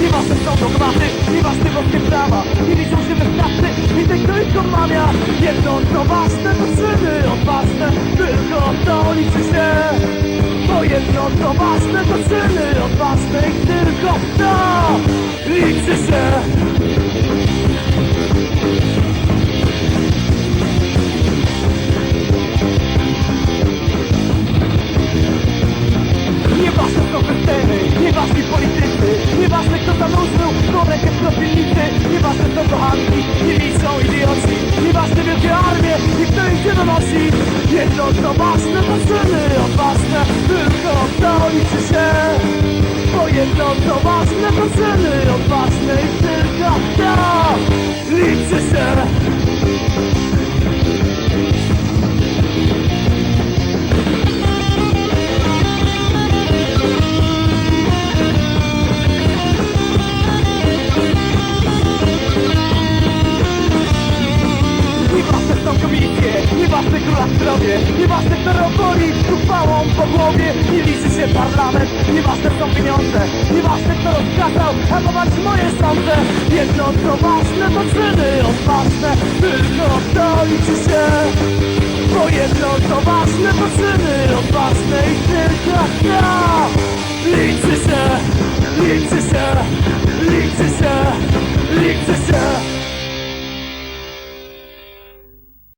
głowie Nieważne są dogmaty, nieważne boskie prawa. Nie liczą Kochanki, nie liczą idioci Nieważne wielkie armie i kto ich się donosi Jedno to czyny odważne Tylko to liczy się. Bo jedno to czyny odważne Nieważne są komisje, nieważne króla zdrowie Nieważne kto robori uchwałą po głowie. Nie liczy się parlament, nieważne są pieniądze. Nieważne kto rozkazał hamować moje sądy. Jedno co ważne to czyny odważne. Tylko to liczy się. Bo jedno co ważne to czyny odważne